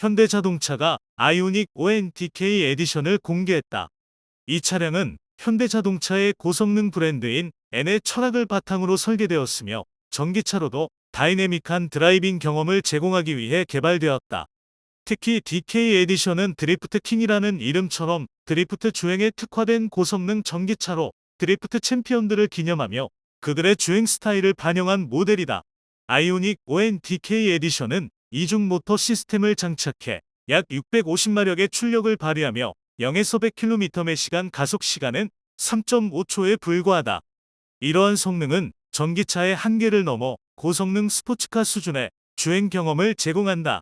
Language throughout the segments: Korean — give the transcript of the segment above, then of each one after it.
현대자동차가 아이오닉 ONTK 에디션을 공개했다. 이 차량은 현대자동차의 고성능 브랜드인 N의 철학을 바탕으로 설계되었으며 전기차로도 다이내믹한 드라이빙 경험을 제공하기 위해 개발되었다. 특히 DK 에디션은 드리프트 킹이라는 이름처럼 드리프트 주행에 특화된 고성능 전기차로 드리프트 챔피언들을 기념하며 그들의 주행 스타일을 반영한 모델이다. 아이오닉 ONDK 에디션은 이중 모터 시스템을 장착해 약 650마력의 출력을 발휘하며 0에서 100km 시간 가속 시간은 3.5초에 불과하다. 이러한 성능은 전기차의 한계를 넘어 고성능 스포츠카 수준의 주행 경험을 제공한다.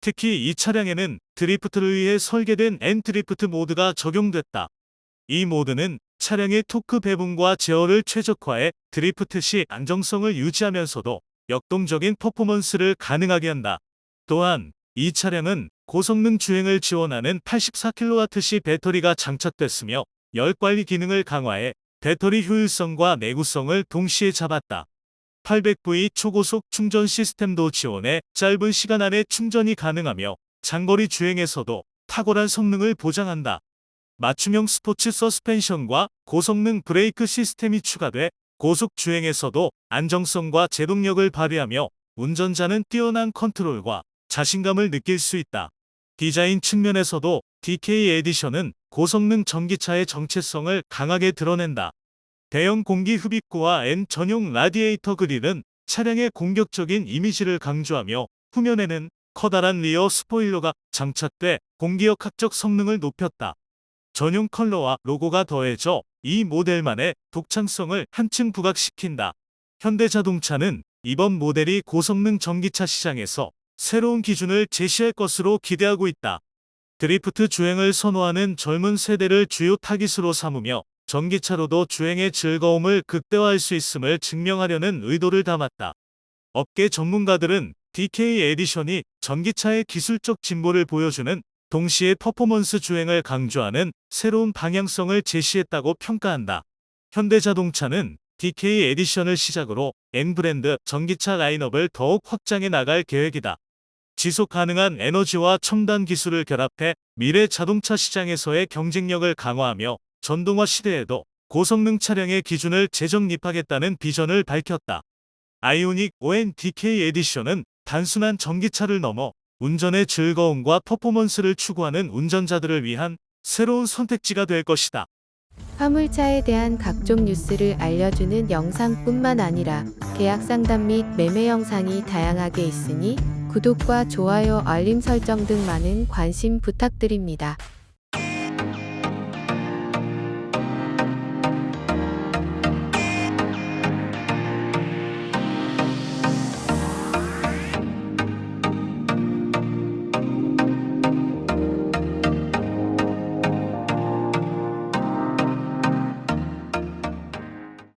특히 이 차량에는 드리프트를 위해 설계된 N 드리프트 모드가 적용됐다. 이 모드는 차량의 토크 배분과 제어를 최적화해 드리프트 시 안정성을 유지하면서도 역동적인 퍼포먼스를 가능하게 한다. 또한 이 차량은 고성능 주행을 지원하는 84kWh 배터리가 장착됐으며 열 관리 기능을 강화해 배터리 효율성과 내구성을 동시에 잡았다. 800V 초고속 충전 시스템도 지원해 짧은 시간 안에 충전이 가능하며 장거리 주행에서도 탁월한 성능을 보장한다. 맞춤형 스포츠 서스펜션과 고성능 브레이크 시스템이 추가돼 고속 주행에서도 안정성과 제동력을 발휘하며 운전자는 뛰어난 컨트롤과 자신감을 느낄 수 있다. 디자인 측면에서도 DK 에디션은 고성능 전기차의 정체성을 강하게 드러낸다. 대형 공기 흡입구와 N 전용 라디에이터 그릴은 차량의 공격적인 이미지를 강조하며 후면에는 커다란 리어 스포일러가 장착돼 공기역학적 성능을 높였다. 전용 컬러와 로고가 더해져 이 모델만의 독창성을 한층 부각시킨다. 현대자동차는 이번 모델이 고성능 전기차 시장에서 새로운 기준을 제시할 것으로 기대하고 있다. 드리프트 주행을 선호하는 젊은 세대를 주요 타깃으로 삼으며 전기차로도 주행의 즐거움을 극대화할 수 있음을 증명하려는 의도를 담았다. 업계 전문가들은 DK 에디션이 전기차의 기술적 진보를 보여주는 동시에 퍼포먼스 주행을 강조하는 새로운 방향성을 제시했다고 평가한다. 현대자동차는 DK 에디션을 시작으로 N 브랜드 전기차 라인업을 더욱 확장해 나갈 계획이다. 지속 가능한 에너지와 첨단 기술을 결합해 미래 자동차 시장에서의 경쟁력을 강화하며 전동화 시대에도 고성능 차량의 기준을 재정립하겠다는 비전을 밝혔다. 아이오닉 ONDK 에디션은 단순한 전기차를 넘어 운전의 즐거움과 퍼포먼스를 추구하는 운전자들을 위한 새로운 선택지가 될 것이다. 화물차에 대한 각종 뉴스를 알려주는 영상뿐만 아니라 계약 상담 및 매매 영상이 다양하게 있으니 구독과 좋아요, 알림 설정 등 많은 관심 부탁드립니다.